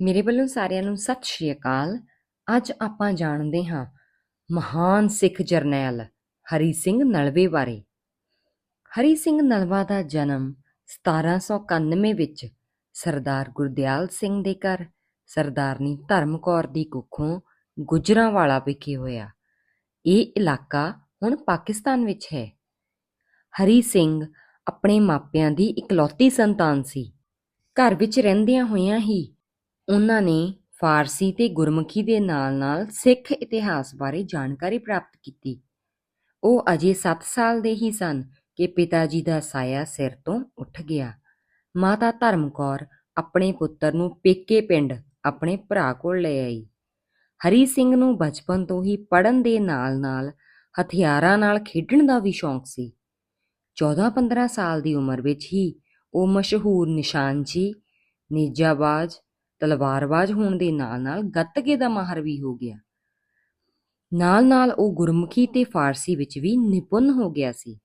ਮੇਰੇ ਵੱਲੋਂ ਸਾਰਿਆਂ ਨੂੰ ਸਤਿ ਸ਼੍ਰੀ ਅਕਾਲ। ਅੱਜ ਆਪਾਂ ਜਾਣਦੇ ਹਾਂ ਮਹਾਨ ਸਿੱਖ ਜਰਨੈਲ ਹਰੀ ਸਿੰਘ ਨਲਵੇ ਬਾਰੇ। ਹਰੀ ਸਿੰਘ ਨਲਵਾ ਦਾ ਜਨਮ 1791 ਵਿੱਚ ਸਰਦਾਰ ਗੁਰਦਿਆਲ ਸਿੰਘ ਦੇ ਘਰ, ਸਰਦਾਰਨੀ ਧਰਮ ਕੌਰ ਦੀ ਕੁੱਖੋਂ ਗੁਜਰਾਂਵਾਲਾ ਵਿਖੇ ਹੋਇਆ। ਇਹ ਇਲਾਕਾ ਹੁਣ ਪਾਕਿਸਤਾਨ ਵਿੱਚ ਹੈ। ਹਰੀ ਸਿੰਘ ਆਪਣੇ ਮਾਪਿਆਂ ਦੀ ਇਕਲੌਤੀ ਸੰਤਾਨ ਸੀ। ਘਰ ਵਿੱਚ ਰਹਿੰਦਿਆਂ ਹੋਇਆਂ ਹੀ ਉਹਨਾਂ ਨੇ ਫਾਰਸੀ ਤੇ ਗੁਰਮੁਖੀ ਦੇ ਨਾਲ-ਨਾਲ ਸਿੱਖ ਇਤਿਹਾਸ ਬਾਰੇ ਜਾਣਕਾਰੀ ਪ੍ਰਾਪਤ ਕੀਤੀ। ਉਹ ਅਜੇ ਸੱਤ ਸਾਲ ਦੇ ਹੀ ਸਨ ਕਿ ਪਿਤਾ ਜੀ ਦਾ ਸਾਇਆ ਸਿਰ ਤੋਂ ਉੱਠ ਗਿਆ। ਮਾਤਾ ਧਰਮ ਕੌਰ ਆਪਣੇ ਪੁੱਤਰ ਨੂੰ ਪੇਕੇ ਪਿੰਡ ਆਪਣੇ ਭਰਾ ਕੋਲ ਲੈ ਆਈ। ਹਰੀ ਸਿੰਘ ਨੂੰ ਬਚਪਨ ਤੋਂ ਹੀ ਪੜ੍ਹਨ ਦੇ ਨਾਲ-ਨਾਲ ਹਥਿਆਰਾਂ ਨਾਲ ਖੇਡਣ ਦਾ ਵੀ ਸ਼ੌਂਕ ਸੀ। 14-15 ਸਾਲ ਦੀ ਉਮਰ ਵਿੱਚ ਹੀ ਉਹ ਮਸ਼ਹੂਰ ਨਿਸ਼ਾਨਜੀ ਨੇਜਾਬਾਜ਼ ਤਲਵਾਰਬਾਜ਼ ਹੋਣ ਦੇ ਨਾਲ-ਨਾਲ ਗੱਤਕੇ ਦਾ ਮਾਹਰ ਵੀ ਹੋ ਗਿਆ। ਨਾਲ-ਨਾਲ ਉਹ ਗੁਰਮੁਖੀ ਤੇ ਫਾਰਸੀ ਵਿੱਚ ਵੀ ਨਿਪੁੰਨ ਹੋ ਗਿਆ ਸੀ।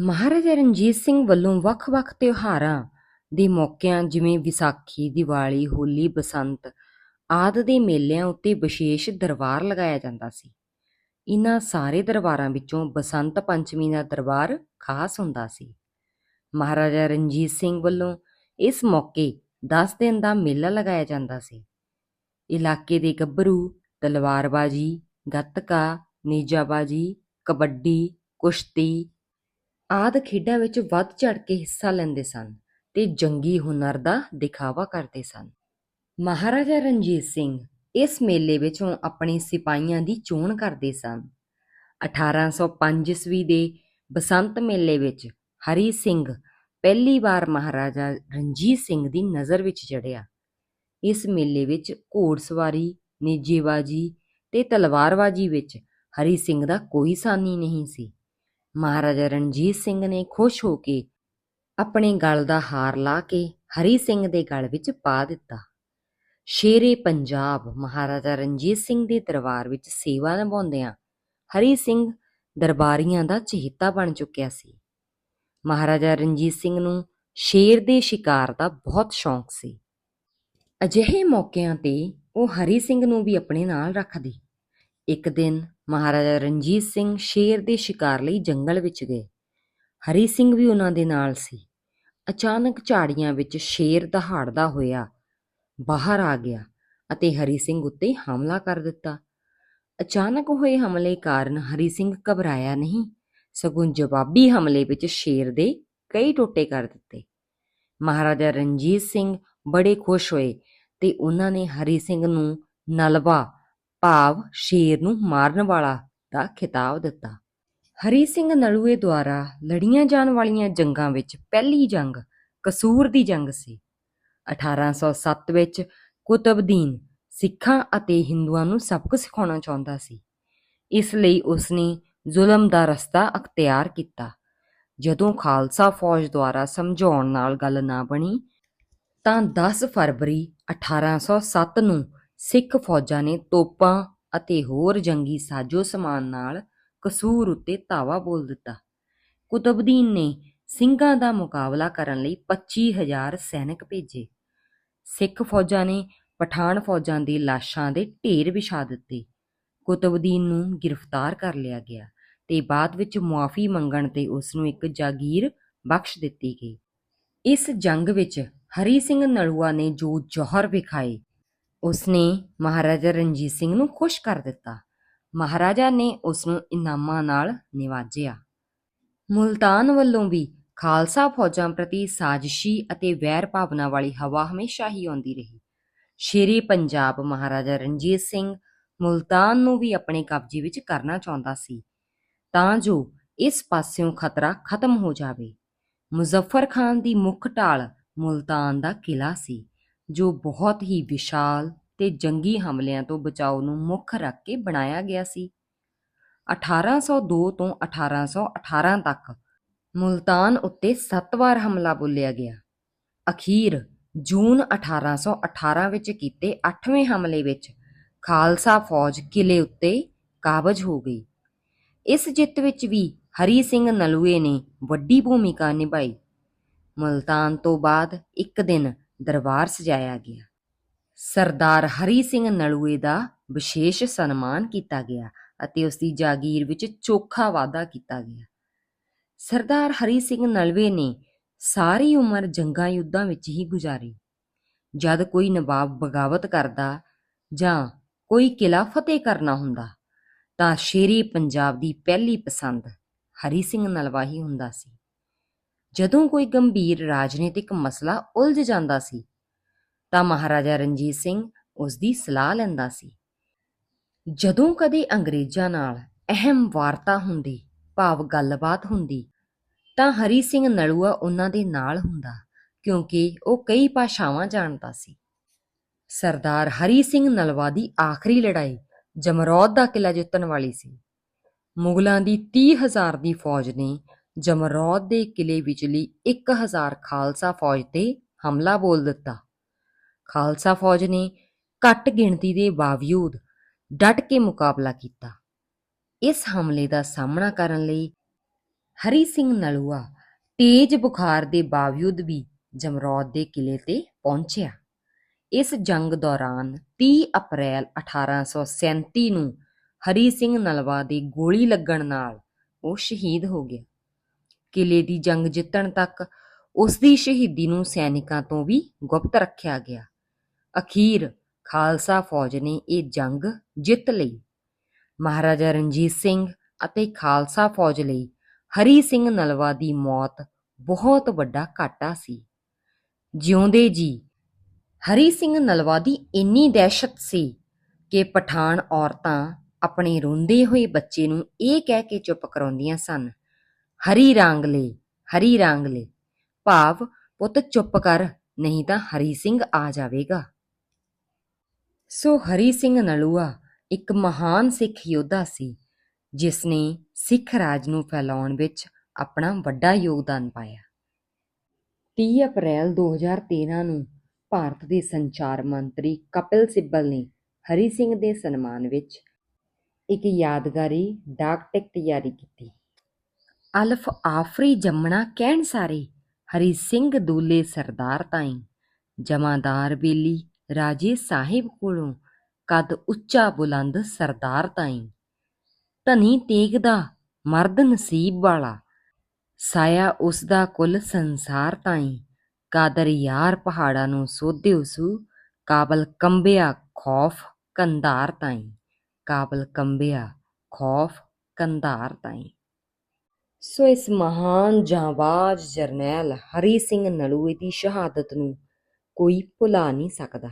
ਮਹਾਰਾਜਾ ਰਣਜੀਤ ਸਿੰਘ ਵੱਲੋਂ ਵੱਖ-ਵੱਖ ਤਿਉਹਾਰਾਂ ਦੇ ਮੌਕਿਆਂ ਜਿਵੇਂ ਵਿਸਾਖੀ, ਦੀਵਾਲੀ, ਹੋਲੀ, ਬਸੰਤ ਆਦਿ ਦੇ ਮੇਲਿਆਂ ਉੱਤੇ ਵਿਸ਼ੇਸ਼ ਦਰਬਾਰ ਲਗਾਇਆ ਜਾਂਦਾ ਸੀ। ਇਨ੍ਹਾਂ ਸਾਰੇ ਦਰਬਾਰਾਂ ਵਿੱਚੋਂ ਬਸੰਤ ਪੰਚਮੀ ਦਾ ਦਰਬਾਰ ਖਾਸ ਹੁੰਦਾ ਸੀ। ਮਹਾਰਾਜਾ ਰਣਜੀਤ ਸਿੰਘ ਵੱਲੋਂ ਇਸ ਮੌਕੇ 10 ਦਿਨ ਦਾ ਮੇਲਾ ਲਗਾਇਆ ਜਾਂਦਾ ਸੀ। ਇਲਾਕੇ ਦੇ ਗੱਭਰੂ, ਤਲਵਾਰਬਾਜ਼ੀ, ਗੱਤਕਾ, ਨੀਜਾਬਾਜ਼ੀ, ਕਬੱਡੀ, ਕੁਸ਼ਤੀ ਆਦਿ ਖੇਡਾਂ ਵਿੱਚ ਵੱਧ ਚੜ ਕੇ ਹਿੱਸਾ ਲੈਂਦੇ ਸਨ ਤੇ ਜੰਗੀ ਹੁਨਰ ਦਾ ਦਿਖਾਵਾ ਕਰਦੇ ਸਨ। ਮਹਾਰਾਜਾ ਰਣਜੀਤ ਸਿੰਘ ਇਸ ਮੇਲੇ ਵਿੱਚੋਂ ਆਪਣੇ ਸਿਪਾਹੀਆਂ ਦੀ ਚੋਣ ਕਰਦੇ ਸਨ। 1805 ਈਸਵੀ ਦੇ ਬਸੰਤ ਮੇਲੇ ਵਿੱਚ ਹਰੀ ਸਿੰਘ ਪਹਿਲੀ ਵਾਰ ਮਹਾਰਾਜਾ ਰਣਜੀਤ ਸਿੰਘ ਦੀ ਨਜ਼ਰ ਵਿੱਚ ਚੜਿਆ ਇਸ ਮੇਲੇ ਵਿੱਚ ਘੋੜਸਵਾਰੀ, ਨੇਜੇਬਾਜ਼ੀ ਤੇ ਤਲਵਾਰਬਾਜ਼ੀ ਵਿੱਚ ਹਰੀ ਸਿੰਘ ਦਾ ਕੋਈ ਸਾਨੀ ਨਹੀਂ ਸੀ। ਮਹਾਰਾਜਾ ਰਣਜੀਤ ਸਿੰਘ ਨੇ ਖੁਸ਼ ਹੋ ਕੇ ਆਪਣੇ ਗਲ ਦਾ ਹਾਰ ਲਾ ਕੇ ਹਰੀ ਸਿੰਘ ਦੇ ਗਲ ਵਿੱਚ ਪਾ ਦਿੱਤਾ। ਸ਼ੇਰੇ ਪੰਜਾਬ, ਮਹਾਰਾਜਾ ਰਣਜੀਤ ਸਿੰਘ ਦੇ ਦਰਬਾਰ ਵਿੱਚ ਸੇਵਾ ਨਿਭਾਉਂਦਿਆਂ ਹਰੀ ਸਿੰਘ ਦਰਬਾਰੀਆਂ ਦਾ ਚਹੇਤਾ ਬਣ ਚੁੱਕਿਆ ਸੀ। ਮਹਾਰਾਜਾ ਰਣਜੀਤ ਸਿੰਘ ਨੂੰ ਸ਼ੇਰ ਦੇ ਸ਼ਿਕਾਰ ਦਾ ਬਹੁਤ ਸ਼ੌਂਕ ਸੀ। ਅਜਿਹੇ ਮੌਕਿਆਂ ਤੇ ਉਹ ਹਰੀ ਸਿੰਘ ਨੂੰ ਵੀ ਆਪਣੇ ਨਾਲ ਰੱਖਦੀ। ਇੱਕ ਦਿਨ ਮਹਾਰਾਜਾ ਰਣਜੀਤ ਸਿੰਘ ਸ਼ੇਰ ਦੇ ਸ਼ਿਕਾਰ ਲਈ ਜੰਗਲ ਵਿੱਚ ਗਏ। ਹਰੀ ਸਿੰਘ ਵੀ ਉਹਨਾਂ ਦੇ ਨਾਲ ਸੀ। ਅਚਾਨਕ ਝਾੜੀਆਂ ਵਿੱਚ ਸ਼ੇਰ ਦਹਾੜਦਾ ਹੋਇਆ ਬਾਹਰ ਆ ਗਿਆ ਅਤੇ ਹਰੀ ਸਿੰਘ ਉੱਤੇ ਹਮਲਾ ਕਰ ਦਿੱਤਾ। ਅਚਾਨਕ ਹੋਏ ਹਮਲੇ ਕਾਰਨ ਹਰੀ ਸਿੰਘ ਘਬਰਾਇਆ ਨਹੀਂ ਸਗੋਂ ਜਵਾਬੀ ਹਮਲੇ ਵਿੱਚ ਸ਼ੇਰ ਦੇ ਕਈ ਟੋਟੇ ਕਰ ਦਿੱਤੇ। ਮਹਾਰਾਜਾ ਰਣਜੀਤ ਸਿੰਘ ਬੜੇ ਖੁਸ਼ ਹੋਏ ਤੇ ਉਹਨਾਂ ਨੇ ਹਰੀ ਸਿੰਘ ਨੂੰ ਨਲਵਾ, ਭਾਵ ਸ਼ੇਰ ਨੂੰ ਮਾਰਨ ਵਾਲਾ ਦਾ ਖਿਤਾਬ ਦਿੱਤਾ। ਹਰੀ ਸਿੰਘ ਨਲੂਏ ਦੁਆਰਾ ਲੜੀਆਂ ਜਾਣ ਵਾਲੀਆਂ ਜੰਗਾਂ ਵਿੱਚ ਪਹਿਲੀ ਜੰਗ ਕਸੂਰ ਦੀ ਜੰਗ ਸੀ। 1807 ਵਿੱਚ ਕੁਤਬਦੀਨ ਸਿੱਖਾਂ ਅਤੇ ਹਿੰਦੂਆਂ ਨੂੰ ਸਬਕ ਸਿਖਾਉਣਾ ਚਾਹੁੰਦਾ ਸੀ। ਇਸ ਲਈ ਉਸਨੇ ਜ਼ੁਲਮ ਦਾ ਰਸਤਾ ਅਖਤਿਆਰ ਕੀਤਾ। ਜਦੋਂ ਖਾਲਸਾ ਫੌਜ ਦੁਆਰਾ ਸਮਝਾਉਣ ਨਾਲ ਗੱਲ ਨਾ ਬਣੀ, ਤਾਂ 10 ਫਰਵਰੀ 1807 ਨੂੰ ਸਿੱਖ ਫੌਜਾਂ ਨੇ ਤੋਪਾਂ ਅਤੇ ਹੋਰ ਜੰਗੀ ਸਾਜ਼ੋ ਸਮਾਨ ਨਾਲ ਕਸੂਰ ਉੱਤੇ ਧਾਵਾ ਬੋਲ ਦਿੱਤਾ। ਕੁਤਬਦੀਨ ਨੇ ਸਿੰਘਾਂ ਦਾ ਮੁਕਾਬਲਾ ਕਰਨ ਲਈ 25000 ਸੈਨਿਕ ਭੇਜੇ। ਸਿੱਖ ਫੌਜਾਂ ਨੇ ਪਠਾਨ ਫੌਜਾਂ ਦੀ ਲਾਸ਼ਾਂ ਦੇ ਢੇਰ ਵਿਛਾ ਦਿੱਤੇ। ਕੁਤਬਦੀਨ ਨੂੰ ਗ੍ਰਿਫਤਾਰ ਕਰ ਲਿਆ ਗਿਆ ਤੇ ਬਾਅਦ ਵਿੱਚ ਮੁਆਫੀ ਮੰਗਣ ਤੇ ਉਸ ਨੂੰ ਇੱਕ ਜਾਗੀਰ ਬਖਸ਼ ਦਿੱਤੀ ਗਈ। ਇਸ ਜੰਗ ਵਿੱਚ ਹਰੀ ਸਿੰਘ ਨਲੂਆ ਨੇ ਜੋ ਜੋਹਰ ਵਿਖਾਏ, ਉਸਨੇ ਮਹਾਰਾਜਾ ਰਣਜੀਤ ਸਿੰਘ ਨੂੰ ਖੁਸ਼ ਕਰ ਦਿੱਤਾ। ਮਹਾਰਾਜਾ ਨੇ ਉਸ ਨੂੰ ਇਨਾਮਾਂ ਨਾਲ ਨਿਵਾਜਿਆ। ਮੁਲਤਾਨ ਵੱਲੋਂ ਵੀ ਖਾਲਸਾ ਫੌਜਾਂ ਪ੍ਰਤੀ ਸਾਜ਼ਿਸ਼ੀ ਅਤੇ ਵੈਰ ਭਾਵਨਾ ਵਾਲੀ ਹਵਾ ਹਮੇਸ਼ਾ ਹੀ ਆਉਂਦੀ ਰਹੀ। ਸ਼ੇਰੀ ਪੰਜਾਬ ਮਹਾਰਾਜਾ ਰਣਜੀਤ ਸਿੰਘ ਮੁਲਤਾਨ ਨੂੰ ਵੀ ਆਪਣੇ ਕਬਜ਼ੇ ਵਿੱਚ ਕਰਨਾ ਚਾਹੁੰਦਾ ਸੀ। ਤਾਂ ਜੋ ਇਸ ਪਾਸਿਓਂ ਖਤਰਾ ਖਤਮ ਹੋ ਜਾਵੇ। ਮੁਜ਼ੱਫਰ ਖਾਨ ਦੀ ਮੁੱਖ ਢਾਲ ਮੁਲਤਾਨ ਦਾ ਕਿਲਾ ਸੀ, ਜੋ ਬਹੁਤ ਹੀ ਵਿਸ਼ਾਲ ਤੇ ਜੰਗੀ ਹਮਲਿਆਂ ਤੋਂ ਬਚਾਓ ਨੂੰ ਮੁੱਖ ਰੱਖ ਕੇ ਬਣਾਇਆ ਗਿਆ ਸੀ। 1802 ਤੋਂ 1818 ਤੱਕ ਮੁਲਤਾਨ ਉੱਤੇ 7 ਵਾਰ ਹਮਲਾ ਬੋਲਿਆ ਗਿਆ। ਅਖੀਰ ਜੂਨ 1818 ਵਿੱਚ ਕੀਤੇ 8ਵੇਂ ਹਮਲੇ ਵਿੱਚ ਖਾਲਸਾ ਫੌਜ ਕਿਲੇ ਉੱਤੇ ਕਾਬਜ ਹੋ ਗਈ। ਇਸ ਜਿੱਤ ਵਿੱਚ ਵੀ ਹਰੀ ਸਿੰਘ ਨਲੂਏ ਨੇ ਵੱਡੀ ਭੂਮਿਕਾ ਨਿਭਾਈ। ਮੁਲਤਾਨ ਤੋਂ ਬਾਅਦ ਇੱਕ ਦਿਨ ਦਰਬਾਰ ਸਜਾਇਆ ਗਿਆ। ਸਰਦਾਰ ਹਰੀ ਸਿੰਘ ਨਲੂਏ ਦਾ ਵਿਸ਼ੇਸ਼ ਸਨਮਾਨ ਕੀਤਾ ਗਿਆ ਅਤੇ ਉਸ ਦੀ ਜਾਗੀਰ ਵਿੱਚ ਚੋਖਾ ਵਾਅਦਾ ਕੀਤਾ ਗਿਆ। ਸਰਦਾਰ ਹਰੀ ਸਿੰਘ ਨਲਵੇ ਨੇ ਸਾਰੀ ਉਮਰ ਜੰਗਾਂ ਯੁੱਧਾਂ ਵਿੱਚ ਹੀ ਗੁਜ਼ਾਰੀ। ਜਦ ਕੋਈ ਨਵਾਬ ਬਗਾਵਤ ਕਰਦਾ ਜਾਂ ਕੋਈ ਕਿਲਾ ਫਤਿਹ ਕਰਨਾ ਹੁੰਦਾ, ਤਾਂ ਸ਼ੇਰੀ ਪੰਜਾਬ ਦੀ ਪਹਿਲੀ ਪਸੰਦ ਹਰੀ ਸਿੰਘ ਨਲਵਾ ਹੀ ਹੁੰਦਾ ਸੀ। ਜਦੋਂ ਕੋਈ ਗੰਭੀਰ ਰਾਜਨੀਤਿਕ ਮਸਲਾ ਉਲਝ ਜਾਂਦਾ ਸੀ, ਤਾਂ ਮਹਾਰਾਜਾ ਰਣਜੀਤ ਸਿੰਘ ਉਸ ਦੀ ਸਲਾਹ ਲੈਂਦਾ ਸੀ। ਜਦੋਂ ਕਦੇ ਅੰਗਰੇਜ਼ਾਂ ਨਾਲ ਅਹਿਮ ਵਾਰਤਾ ਹੁੰਦੀ, ਭਾਵ ਗੱਲਬਾਤ ਹੁੰਦੀ, ਤਾਂ ਹਰੀ ਸਿੰਘ ਨਲੂਆ ਉਹਨਾਂ ਦੇ ਨਾਲ ਹੁੰਦਾ, ਕਿਉਂਕਿ ਉਹ ਕਈ ਭਾਸ਼ਾਵਾਂ ਜਾਣਦਾ ਸੀ। ਸਰਦਾਰ ਹਰੀ ਸਿੰਘ ਨਲਵਾ ਦੀ ਆਖਰੀ ਲੜਾਈ ਜਮਰੌਦ ਦਾ ਕਿਲਾ ਜਿੱਤਣ ਵਾਲੀ ਸੀ। ਮੁਗਲਾਂ ਦੀ 30000 ਦੀ ਫੌਜ ਨੇ ਜਮਰੌਦ ਦੇ ਕਿਲੇ ਵਿਚਲੀ 1000 ਖਾਲਸਾ ਫੌਜ ਤੇ ਹਮਲਾ ਬੋਲ ਦਿੱਤਾ। ਖਾਲਸਾ ਫੌਜ ਨੇ ਘੱਟ ਗਿਣਤੀ ਦੇ ਬਾਵਜੂਦ ਡਟ ਕੇ ਮੁਕਾਬਲਾ ਕੀਤਾ। ਇਸ ਹਮਲੇ ਦਾ ਸਾਹਮਣਾ ਕਰਨ ਲਈ ਹਰੀ ਸਿੰਘ ਨਲੂਆ ਤੇਜ਼ ਬੁਖਾਰ ਦੇ ਬਾਵਜੂਦ ਵੀ ਜਮਰੌਦ ਦੇ ਕਿਲੇ ਤੇ ਪਹੁੰਚਿਆ। ਇਸ ਜੰਗ ਦੌਰਾਨ 30 ਅਪ੍ਰੈਲ 1837 ਨੂੰ ਹਰੀ ਸਿੰਘ ਨਲਵਾ ਦੀ ਗੋਲੀ ਲੱਗਣ ਨਾਲ ਉਹ ਸ਼ਹੀਦ ਹੋ ਗਿਆ। ਕਿਲੇ ਦੀ ਜੰਗ ਜਿੱਤਣ ਤੱਕ ਉਸ ਦੀ ਸ਼ਹੀਦੀ ਨੂੰ ਸੈਨਿਕਾਂ ਤੋਂ ਵੀ ਗੁਪਤ ਰੱਖਿਆ ਗਿਆ। ਅਖੀਰ ਖਾਲਸਾ ਫੌਜ ਨੇ ਇਹ ਜੰਗ ਜਿੱਤ ਲਈ। ਮਹਾਰਾਜਾ ਰਣਜੀਤ ਸਿੰਘ ਅਤੇ ਖਾਲਸਾ ਫੌਜ ਲਈ ਹਰੀ ਸਿੰਘ ਨਲਵਾ ਦੀ ਮੌਤ ਬਹੁਤ ਵੱਡਾ ਘਾਟਾ ਸੀ। ਜਿਉਂਦੇ ਜੀ ਹਰੀ ਸਿੰਘ ਨਲਵਾ ਦੀ ਇੰਨੀ ਦਹਿਸ਼ਤ ਸੀ ਕਿ ਪਠਾਨ ਔਰਤਾਂ ਆਪਣੇ ਰੋਂਦੇ ਹੋਏ ਬੱਚੇ ਨੂੰ ਇਹ ਕਹਿ ਕੇ ਚੁੱਪ ਕਰਾਉਂਦੀਆਂ ਸਨ, ਹਰੀ ਰਾਂਗਲੇ ਹਰੀ ਰਾਂਗਲੇ ਭਾਵ ਪੁੱਤ ਚੁੱਪ ਕਰ, ਨਹੀਂ ਤਾਂ ਹਰੀ ਸਿੰਘ ਆ ਜਾਵੇਗਾ। ਸੋ ਹਰੀ ਸਿੰਘ ਨਲੂਆ ਇੱਕ ਮਹਾਨ ਸਿੱਖ ਯੋਧਾ ਸੀ ਜਿਸ ਨੇ ਸਿੱਖ ਰਾਜ ਨੂੰ ਫੈਲਾਉਣ ਵਿੱਚ ਆਪਣਾ ਵੱਡਾ ਯੋਗਦਾਨ ਪਾਇਆ। 30 ਅਪ੍ਰੈਲ 2013 ਨੂੰ ਭਾਰਤ ਦੇ ਸੰਚਾਰ ਮੰਤਰੀ ਕਪਿਲ ਸਿੱਬਲ ਨੇ ਹਰੀ ਸਿੰਘ ਦੇ ਸਨਮਾਨ ਵਿੱਚ ਇੱਕ ਯਾਦਗਾਰੀ ਡਾਕ ਟਿਕਟ ਜਾਰੀ ਕੀਤੀ। ਅਲਫ ਆਫਰੀ ਜੰਮਣਾ ਕਹਿਣ ਸਾਰੇ ਹਰੀ ਸਿੰਘ ਦੂਲੇ ਸਰਦਾਰ ਤਾਈ, ਜਮਾਦਾਰ ਬੇਲੀ ਰਾਜੇ ਸਾਹਿਬ ਕੋਲੋਂ ਕਦ ਉੱਚਾ ਬੁਲੰਦ ਸਰਦਾਰ ਤਾਈ, ਧਨੀ ਤੇਗ ਦਾ ਮਰਦ ਨਸੀਬ ਵਾਲਾ, ਸਾਇਆ ਉਸ ਦਾ ਕੁੱਲ ਸੰਸਾਰ ਤਾਈ। ਕਾਦਰ ਯਾਰ ਪਹਾੜਾਂ ਨੂੰ ਸੋਧੇ ਕਾਬਲ ਕੰਬਿਆ ਖੌਫ ਕੰਧਾਰ ਤਾਈਂ, ਕਾਬਲ ਕੰਬਿਆ ਖੌਫ ਕੰਧਾਰ ਤਾਈਂ। ਸੋ ਇਸ ਮਹਾਨ ਜਾਂਬਾਜ਼ ਜਰਨੈਲ ਹਰੀ ਸਿੰਘ ਨਲੂਏ ਦੀ ਸ਼ਹਾਦਤ ਨੂੰ ਕੋਈ ਭੁਲਾ ਨਹੀਂ ਸਕਦਾ।